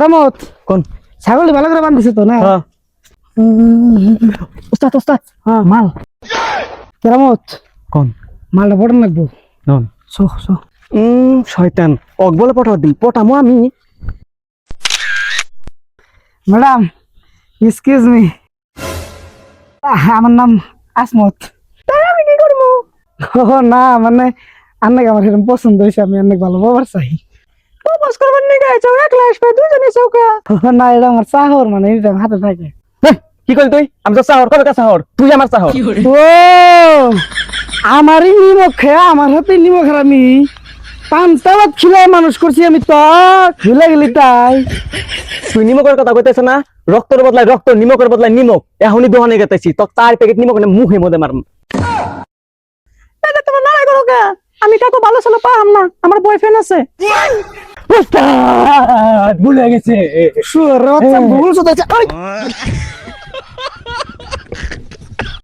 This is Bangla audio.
কেরামত? কোন? ছাগল ভালো করে বান্ধিছে তো না? হ্যাঁ। উস্তাদ উস্তাদ। হ্যাঁ। মাল। কেরামত। কোন? মালটা বড় লাগবো। নন সো সো উম শয়তান। অক বলে পটাও দিল। পটামো আমি। ম্যাডাম এক্সকিউজ মি আমার নাম আসমত। আমি কি করব? না মানে আমার সেরকম পছন্দ হয়েছে আমি অনেক ভালো বাবার চাই প্রপোজ করবার নিয়ে গেছে একলা আসবে দুজনে চৌকা না এটা আমার চাহর মানে এটা হাতে থাকে। কি করলি তুই? আমি তো চাহর কবে চাহর? তুই আমার চাহর। ও আমারই নিমক খেয়ে আমার হাতে নিমক আমি পান্তা ভাত খিলাই মানুষ করছি আমি তো ভুলে গেলি তাই। তুই নিমকের কথা কইতেছ না? রক্তের বদলায় রক্ত নিমকের বদলায় নিমক। এখনই দোকানে গেতেছি। তো চার প্যাকেট নিমক মুখে মধ্যে মারম। তোমার করো আমি কাকু ভালো ছেলে পাম না। আমার বয়ফ্রেন্ড আছে। ভুলে গেছে। শুয়ার রাত ভুল শুধাচ্ছে